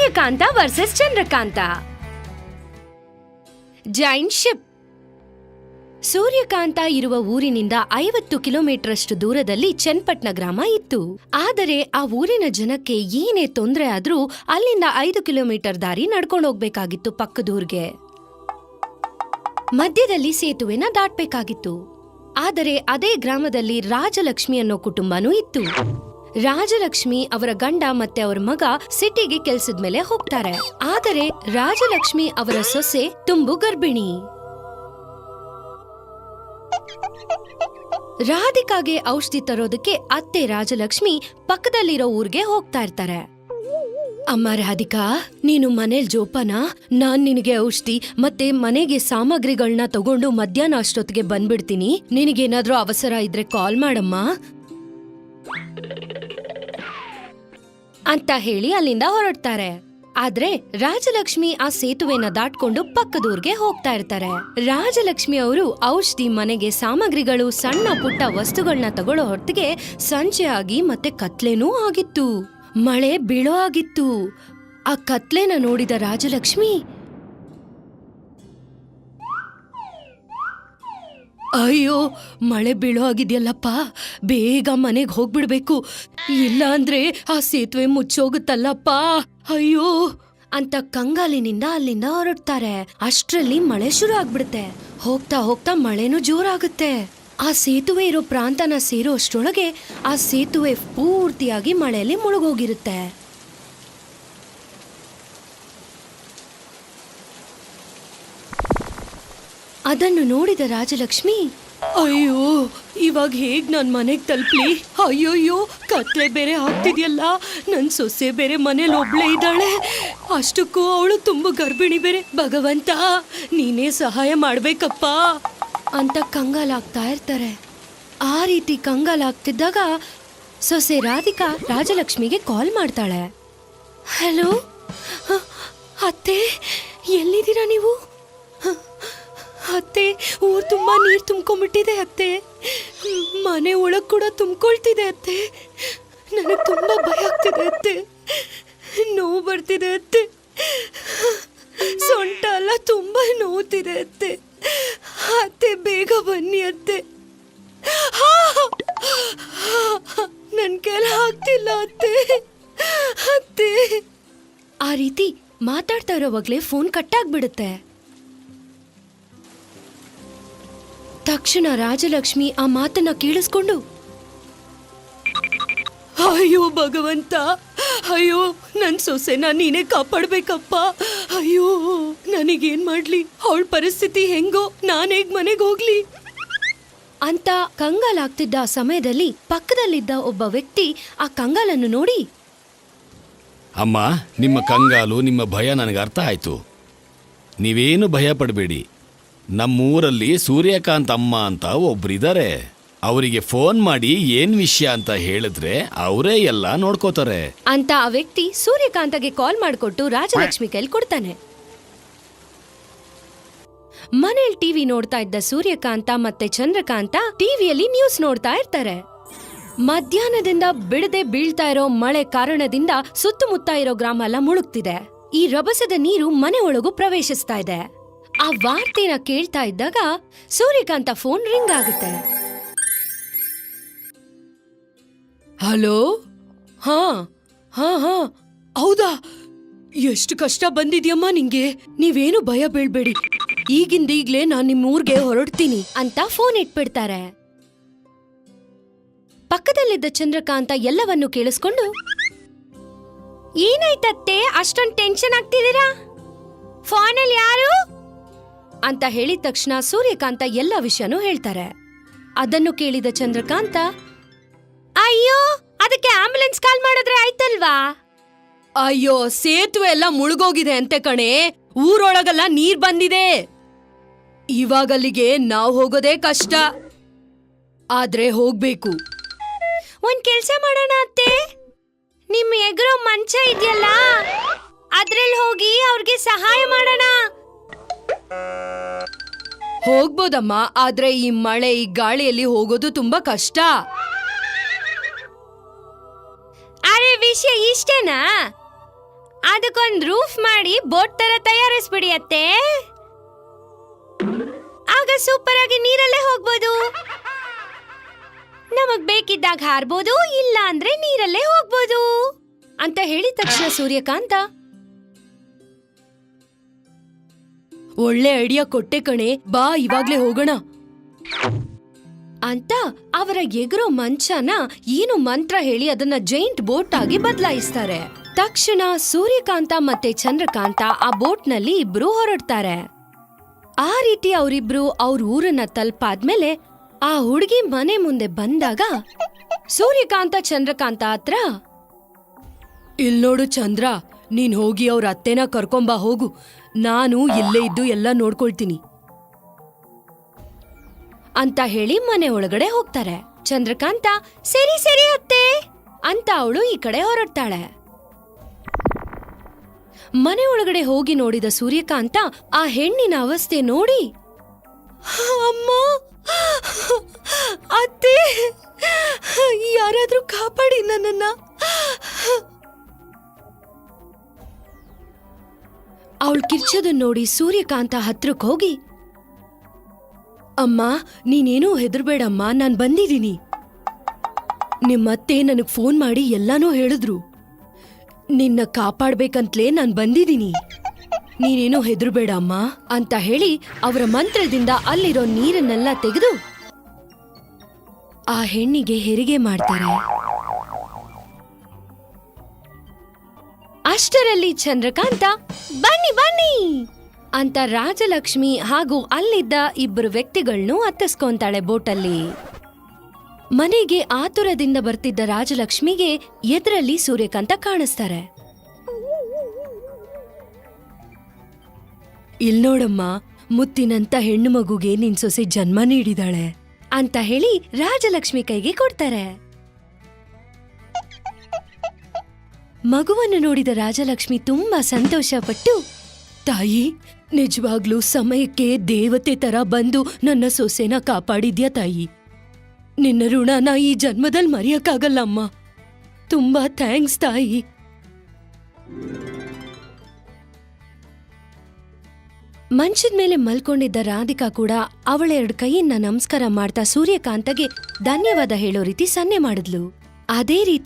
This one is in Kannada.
Suryakanta versus Chandrakanta. Giant ship Suryakanta ಇರುವ ಊರಿನಿಂದ ಐವತ್ತು ಕಿಲೋಮೀಟರ್ ಅಷ್ಟು ದೂರದಲ್ಲಿ ಚನ್ನಪಟ್ನ ಗ್ರಾಮ ಇತ್ತು. ಆದರೆ ಆ ಊರಿನ ಜನಕ್ಕೆ ಏನೇ ತೊಂದರೆ ಆದ್ರೂ ಅಲ್ಲಿಂದ ಐದು ಕಿಲೋಮೀಟರ್ ದಾರಿ ನಡ್ಕೊಂಡು ಹೋಗ್ಬೇಕಾಗಿತ್ತು ಪಕ್ಕದೂರ್ಗೆ. ಮಧ್ಯದಲ್ಲಿ ಸೇತುವೆನ ದಾಟ್ಬೇಕಾಗಿತ್ತು. ಆದರೆ ಅದೇ ಗ್ರಾಮದಲ್ಲಿ ರಾಜಲಕ್ಷ್ಮಿ ಅನ್ನೋ ಕುಟುಂಬನೂ ಇತ್ತು. ರಾಜಲಕ್ಷ್ಮಿ ಅವರ ಗಂಡ ಮತ್ತೆ ಅವರ ಮಗ ಸಿಟಿಗೆ ಕೆಲ್ಸದ ಮೇಲೆ ಹೋಗ್ತಾರೆ. ಆದರೆ ರಾಜಲಕ್ಷ್ಮಿ ಅವರ ಸೊಸೆ ತುಂಬು ಗರ್ಭಿಣಿ. ರಾಧಿಕಾಗೆ ಔಷಧಿ ತರೋದಕ್ಕೆ ಅತ್ತೆ ರಾಜಲಕ್ಷ್ಮಿ ಪಕ್ಕದಲ್ಲಿರೋ ಊರ್ಗೆ ಹೋಗ್ತಾ ಇರ್ತಾರೆ. ಅಮ್ಮ ರಾಧಿಕಾ, ನೀನು ಮನೇಲಿ ಜೋಪಾನ? ನಾನ್ ನಿನಗೆ ಔಷಧಿ ಮತ್ತೆ ಮನೆಗೆ ಸಾಮಗ್ರಿಗಳನ್ನ ತಗೊಂಡು ಮಧ್ಯಾಹ್ನ ಅಷ್ಟೊತ್ತಿಗೆ ಬಂದ್ಬಿಡ್ತೀನಿ. ನಿನಗೇನಾದ್ರೂ ಅವಸರ ಇದ್ರೆ ಕಾಲ್ ಮಾಡಮ್ಮ. ಅಂತ ಹೇಳಿ ಅಲ್ಲಿಂದ ಹೊರಡ್ತಾರೆ. ಆದ್ರೆ ರಾಜಲಕ್ಷ್ಮಿ ಆ ಸೇತುವೆನ ದಾಟ್ಕೊಂಡು ಪಕ್ಕದೂರ್ಗೆ ಹೋಗ್ತಾ ಇರ್ತಾರೆ. ರಾಜಲಕ್ಷ್ಮಿ ಅವರು ಔಷಧಿ ಮನೆಗೆ ಸಾಮಗ್ರಿಗಳು, ಸಣ್ಣ ಪುಟ್ಟ ವಸ್ತುಗಳನ್ನ ತಗೊಳ್ಳೋ ಹೊತ್ತಿಗೆ ಸಂಜೆ ಆಗಿ ಮತ್ತೆ ಕತ್ಲೆನೂ ಆಗಿತ್ತು. ಮಳೆ ಬೀಳೋ ಆಗಿತ್ತು. ಆ ಕತ್ಲೆನ ನೋಡಿದ ರಾಜಲಕ್ಷ್ಮಿ ಅಯ್ಯೋ, ಮಳೆ ಬೀಳೋ ಆಗಿದೆಯಲ್ಲಪ್ಪ ಬೇಗ ಮನೆಗೆ ಹೋಗ್ಬಿಡ್ಬೇಕು. ಇಲ್ಲ ಅಂದ್ರೆ ಆ ಸೇತುವೆ ಮುಚ್ಚೋಗುತ್ತಲ್ಲಪ್ಪ. ಅಯ್ಯೋ, ಅಂತ ಕಂಗಾಲಿನಿಂದ ಅಲ್ಲಿಂದ ಹೊರಡ್ತಾರೆ. ಅಷ್ಟರಲ್ಲಿ ಮಳೆ ಶುರು ಆಗ್ಬಿಡುತ್ತೆ. ಹೋಗ್ತಾ ಹೋಗ್ತಾ ಮಳೆನೂ ಜೋರಾಗುತ್ತೆ. ಆ ಸೇತುವೆ ಇರೋ ಪ್ರಾಂತನ ಸೇರೋ ಅಷ್ಟೊಳಗೆ ಆ ಸೇತುವೆ ಪೂರ್ತಿಯಾಗಿ ಮಳೆಯಲ್ಲಿ ಮುಳುಗೋಗಿರುತ್ತೆ. ಅದನ್ನು ನೋಡಿದ ರಾಜಲಕ್ಷ್ಮಿ, ಅಯ್ಯೋ, ಇವಾಗ ಹೇಗ್ ನನ್ ಮನೆಗೆ ತಲುಪ್ಲಿ? ಅಯ್ಯೋಯ್ಯೋ, ಕತ್ಲೆ ಬೇರೆ ಆಗ್ತಿದ್ಯಲ್ಲ, ನನ್ ಸೊಸೆ ಬೇರೆ ಮನೇಲಿ ಒಬ್ಳೆ ಇದ್ದಾಳೆ. ಅಷ್ಟಕ್ಕೂ ಅವಳು ತುಂಬ ಗರ್ಭಿಣಿ ಬೇರೆ. ಭಗವಂತ, ನೀನೇ ಸಹಾಯ ಮಾಡ್ಬೇಕಪ್ಪ. ಅಂತ ಕಂಗಾಲಾಗ್ತಾ ಇರ್ತಾರೆ. ಆ ರೀತಿ ಕಂಗಾಲಾಗ್ತಿದ್ದಾಗ ಸೊಸೆ ರಾಧಿಕಾ ರಾಜಲಕ್ಷ್ಮಿಗೆ ಕಾಲ್ ಮಾಡ್ತಾಳೆ. ಹಲೋ ಅತ್ತೆ, ಎಲ್ಲಿದ್ದೀರಾ ನೀವು? ಅತ್ತೆ, ಊರು ತುಂಬ ನೀರು ತುಂಬ್ಕೊಂಡ್ಬಿಟ್ಟಿದೆ ಅತ್ತೆ. ಮನೆ ಒಳಗೆ ಕೂಡ ತುಂಬ್ಕೊಳ್ತಿದೆ ಅತ್ತೆ. ನನಗೆ ತುಂಬಾ ಭಯ ಆಗ್ತಿದೆ ಅತ್ತೆ. ನೋವು ಬರ್ತಿದೆ ಅತ್ತೆ. ಸೊಂಟ ಎಲ್ಲ ತುಂಬಾ ನೋವುತ್ತಿದೆ ಅತ್ತೆ. ಅತ್ತೆ, ಬೇಗ ಬನ್ನಿ ಅತ್ತೆ. ನನ್ನ ಕೆಲ ಆಗ್ತಿಲ್ಲ ಅತ್ತೆ. ಅತ್ತೆ. ಆ ರೀತಿ ಮಾತಾಡ್ತಾ ಇರೋವಾಗಲೇ ಫೋನ್ ಕಟ್ಟಾಗ್ಬಿಡುತ್ತೆ ತಕ್ಷಣ ರಾಜಲಕ್ಷ್ಮಿ ಆ ಮಾತನ್ನ ಕೇಳಿಸ್ಕೊಂಡು, ಅಯ್ಯೋ ಭಗವಂತ, ಅಯ್ಯೋ, ನನ್ ಸೊಸೆನ ನೀನೇ ಕಾಪಾಡ್ಬೇಕಪ್ಪ. ಅಯ್ಯೋ, ನನಗೇನ್ ಮಾಡ್ಲಿ? ಅವಳ ಪರಿಸ್ಥಿತಿ ಹೆಂಗೋ? ನಾನೇಗ್ ಮನೆಗ್ ಹೋಗ್ಲಿ? ಅಂತ ಕಂಗಾಲಾಗ್ತಿದ್ದ ಆ ಸಮಯದಲ್ಲಿ ಪಕ್ಕದಲ್ಲಿದ್ದ ಒಬ್ಬ ವ್ಯಕ್ತಿ ಆ ಕಂಗಾಲನ್ನು ನೋಡಿ, ಅಮ್ಮ, ನಿಮ್ಮ ಕಂಗಾಲು, ನಿಮ್ಮ ಭಯ ನನಗೆ ಅರ್ಥ ಆಯ್ತು. ನೀವೇನು ಭಯ ಪಡಬೇಡಿ. ನಮ್ಮೂರಲ್ಲಿ ಸೂರ್ಯಕಾಂತ್ ಅಮ್ಮ ಅಂತ ಒಬ್ರಿದ್ದಾರೆ ಅವರಿಗೆ ಫೋನ್ ಮಾಡಿ ಏನ್ ವಿಷಯ ಅಂತ ಹೇಳಿದ್ರೆ ಅವರೇ ಎಲ್ಲ ನೋಡ್ಕೋತಾರೆ. ಅಂತ ಆ ವ್ಯಕ್ತಿ ಸೂರ್ಯಕಾಂತಗೆ ಕಾಲ್ ಮಾಡಿಕೊಟ್ಟು ರಾಜಲಕ್ಷ್ಮಿ ಕೈಲಿ ಕೊಡ್ತಾನೆ. ಮನೇಲಿ ಟಿವಿ ನೋಡ್ತಾ ಇದ್ದ ಸೂರ್ಯಕಾಂತ ಮತ್ತೆ ಚಂದ್ರಕಾಂತ ಟಿವಿಯಲ್ಲಿ ನ್ಯೂಸ್ ನೋಡ್ತಾ ಇರ್ತಾರೆ. ಮಧ್ಯಾಹ್ನದಿಂದ ಬಿಡದೆ ಬೀಳ್ತಾ ಇರೋ ಮಳೆ ಕಾರಣದಿಂದ ಸುತ್ತಮುತ್ತ ಇರೋ ಗ್ರಾಮ ಎಲ್ಲ ಮುಳುಗ್ತಿದೆ. ಈ ರಭಸದ ನೀರು ಮನೆ ಒಳಗೂ ಪ್ರವೇಶಿಸ್ತಾ ಇದೆ. ಆ ವಾರ್ತೆನ ಕೇಳ್ತಾ ಇದ್ದಾಗ ಸೂರ್ಯಕಾಂತ ಫೋನ್ ರಿಂಗ್ ಆಗುತ್ತೆ. ಹಲೋ? ಹಾ ಹಾ ಹಾ. ಹೌದಾ? ಎಷ್ಟು ಕಷ್ಟ ಬಂದಿದ್ಯಮ್ಮ ನಿಂಗೆ? ನೀವೇನು ಭಯ ಬೀಳ್ಬೇಡಿ. ಈಗಿಂದ ಈಗ್ಲೇ ನಾನ್ ನಿಮ್ ಊರ್ಗೆ ಹೊರಡ್ತೀನಿ. ಅಂತ ಫೋನ್ ಇಟ್ಬಿಡ್ತಾರೆ. ಪಕ್ಕದಲ್ಲಿದ್ದ ಚಂದ್ರಕಾಂತ ಎಲ್ಲವನ್ನು ಕೇಳಿಸ್ಕೊಂಡು, ಏನಾಯ್ತತ್ತೆ? ಅಷ್ಟೊಂದು ಟೆನ್ಷನ್ ಆಗ್ತಿದ್ದೀರಾ? ಫೋನಲ್ಲಿ ಯಾರು? ಅಂತ ಹೇಳಿದ ತಕ್ಷಣ ಸೂರ್ಯಕಾಂತ ಎಲ್ಲ ವಿಷಯನೂ ಹೇಳ್ತಾರೆ. ಅದನ್ನು ಕೇಳಿದ ಚಂದ್ರಕಾಂತ ಅಯ್ಯೋ ಅದಕ್ಕೆ ಆಂಬುಲೆನ್ಸ್ ಕಾಲ್ ಮಾಡಿದ್ರೆ ಆಯ್ತಲ್ವಾ? ಅಯ್ಯೋ ಸೇತುವೆ ಎಲ್ಲ ಮುಳುಗೋಗಿದೆ ಅಂತೆ ಕಣೆ ಊರೊಳಗೆಲ್ಲ ನೀರ್ ಬಂದಿದೆ. ಇವಾಗಲ್ಲಿಗೆ ನಾವು ಹೋಗೋದೇ ಕಷ್ಟ ಆದ್ರೆ ಹೋಗ್ಬೇಕು. ಒಂದ್ ಕೆಲ್ಸ ಮಾಡೋಣ ಅತ್ತೆ ನಿಮ್ ಎಗರೋ ಮಂಚ ಇದೆಯಲ್ಲ ಅದ್ರಲ್ಲಿ ಹೋಗಿ ಅವ್ರಿಗೆ ಸಹಾಯ ಮಾಡೋಣ. ಹೋಗ್ಬೋದಮ್ಮ, ಆದ್ರೆ ಈ ಮಳೆ, ಈ ಗಾಳಿಯಲ್ಲಿ ಹೋಗೋದು ತುಂಬಾ ಕಷ್ಟ. ಅರೆ, ವಿಷಯ ಇಷ್ಟೇನಾ? ಅದಕ್ಕೊಂದು ರೂಫ್ ಮಾಡಿ ಬೋಟ್ ತರ ತಯಾರಿಸ್ಬಿಡಿ ಅತ್ತೆ. ಆಗ ಸೂಪರ್ ಆಗಿ ನೀರಲ್ಲೇ ಹೋಗ್ಬೋದು. ನಮಗ್ ಬೇಕಿದ್ದಾಗ ಹಾರ್ಬೋದು ಇಲ್ಲ ಅಂದ್ರೆ ನೀರಲ್ಲೇ ಹೋಗ್ಬೋದು. ಅಂತ ಹೇಳಿದ ತಕ್ಷಣ ಸೂರ್ಯಕಾಂತ ಒಳ್ಳೆ ಐಡಿಯಾ ಕೊಟ್ಟೆ ಕಣೆ. ಬಾ, ಇವಾಗ್ಲೇ ಹೋಗೋಣ. ಅಂತ ಅವರ ಎಗರೋ ಮಂಚನ ಏನು ಮಂತ್ರ ಹೇಳಿ ಅದನ್ನ ಜೈಂಟ್ ಬೋಟ್ ಆಗಿ ಬದಲಾಯಿಸ್ತಾರೆ. ತಕ್ಷಣ ಸೂರ್ಯಕಾಂತ ಮತ್ತೆ ಚಂದ್ರಕಾಂತ ಆ ಬೋಟ್ನಲ್ಲಿ ಇಬ್ರು ಹೊರಡ್ತಾರೆ. ಆ ರೀತಿ ಅವರಿಬ್ರು ಅವ್ರ ಊರನ್ನ ತಲುಪಾದ್ಮೇಲೆ ಆ ಹುಡುಗಿ ಮನೆ ಮುಂದೆ ಬಂದಾಗ ಸೂರ್ಯಕಾಂತ, ಚಂದ್ರಕಾಂತ ಹತ್ರ ಇಲ್ ನೋಡು ಚಂದ್ರ ನೀನ್ ಹೋಗಿ ಅವ್ರ ಅತ್ತೆನ ಕರ್ಕೊಂಬಾ ಹೋಗು. ನಾನು ಇಲ್ಲೇ ಇದ್ದು ಎಲ್ಲ ನೋಡ್ಕೊಳ್ತೀನಿ. ಅಂತ ಹೇಳಿ ಮನೆ ಒಳಗಡೆ ಹೋಗ್ತಾರೆ. ಚಂದ್ರಕಾಂತ, ಸರಿ ಸರಿ ಅತ್ತೆ, ಅಂತ ಅವಳು ಈ ಕಡೆ ಹೊರಡ್ತಾಳೆ. ಮನೆ ಒಳಗಡೆ ಹೋಗಿ ನೋಡಿದ ಸೂರ್ಯಕಾಂತ ಆ ಹೆಣ್ಣಿನ ಅವಸ್ಥೆ ನೋಡಿ. ಅಮ್ಮ, ಅತ್ತೆ, ಯಾರಾದ್ರೂ ಕಾಪಾಡಿ ನನ್ನನ್ನ. ಅವಳು ಕಿರ್ಚೋದನ್ನ ನೋಡಿ ಸೂರ್ಯಕಾಂತ ಹತ್ರಕ್ಕೆ ಹೋಗಿ, ಅಮ್ಮ, ನೀನೇನೂ ಹೆದರ್ಬೇಡಮ್ಮ, ನಾನು ಬಂದಿದ್ದೀನಿ. ನಿಮ್ಮತ್ತೆ ನನಗೆ ಫೋನ್ ಮಾಡಿ ಎಲ್ಲಾನೂ ಹೇಳಿದ್ರು. ನಿನ್ನ ಕಾಪಾಡ್ಬೇಕಂತ್ಲೇ ನಾನು ಬಂದಿದ್ದೀನಿ. ನೀನೇನು ಹೆದರ್ಬೇಡ ಅಮ್ಮ ಅಂತ ಹೇಳಿ ಅವರ ಮಂತ್ರದಿಂದ ಅಲ್ಲಿರೋ ನೀರನ್ನೆಲ್ಲ ತೆಗೆದು ಆ ಹೆಣ್ಣಿಗೆ ಹೆರಿಗೆ ಮಾಡ್ತಾರೆ. ಅಷ್ಟರಲ್ಲಿ ಚಂದ್ರಕಾಂತ, ಬನ್ನಿ ಬನ್ನಿ ಅಂತ ರಾಜಲಕ್ಷ್ಮಿ ಹಾಗೂ ಅಲ್ಲಿದ್ದ ಇಬ್ಬರು ವ್ಯಕ್ತಿಗಳನ್ನು ಅತ್ತಿಸ್ಕೊಂತಾಳೆ ಬೋಟಲ್ಲಿ. ಮನೆಗೆ ಆತುರದಿಂದ ಬರ್ತಿದ್ದ ರಾಜಲಕ್ಷ್ಮಿಗೆ ಎದುರಲ್ಲಿ ಸೂರ್ಯಕಾಂತ ಕಾಣಿಸ್ತಾರೆ. ಇಲ್ ನೋಡಮ್ಮ, ಮುತ್ತಿನಂತ ಹೆಣ್ಣು ಮಗುಗೆ ನಿನ್ ಸೊಸೆ ಜನ್ಮ ನೀಡಿದಾಳೆ ಅಂತ ಹೇಳಿ ರಾಜಲಕ್ಷ್ಮಿ ಕೈಗೆ ಕೊಡ್ತಾರೆ. ಮಗುವನ್ನು ನೋಡಿದ ರಾಜಲಕ್ಷ್ಮಿ ತುಂಬಾ ಸಂತೋಷಪಟ್ಟು, ತಾಯಿ, ನಿಜವಾಗ್ಲೂ ಸಮಯಕ್ಕೆ ದೇವತೆ ತರ ಬಂದು ನನ್ನ ಸೊಸೆನ ಕಾಪಾಡಿದ್ಯಾ ತಾಯಿ? ನಿನ್ನ ಋಣನ ಈ ಜನ್ಮದಲ್ಲಿ ಮರೆಯಕ್ಕಾಗಲ್ಲಮ್ಮ. ತುಂಬಾ ಥ್ಯಾಂಕ್ಸ್ ತಾಯಿ. ಮಂಚದ ಮೇಲೆ ಮಲ್ಕೊಂಡಿದ್ದ ರಾಧಿಕಾ ಕೂಡ ಅವಳ ಎರಡು ಕೈಯನ್ನ ನಮಸ್ಕಾರ ಮಾಡ್ತಾ ಸೂರ್ಯಕಾಂತಗೆ ಧನ್ಯವಾದ ಹೇಳೋ ರೀತಿ ಸನ್ನೆ ಮಾಡಿದ್ಲು. ಅದೇ ರೀತಿ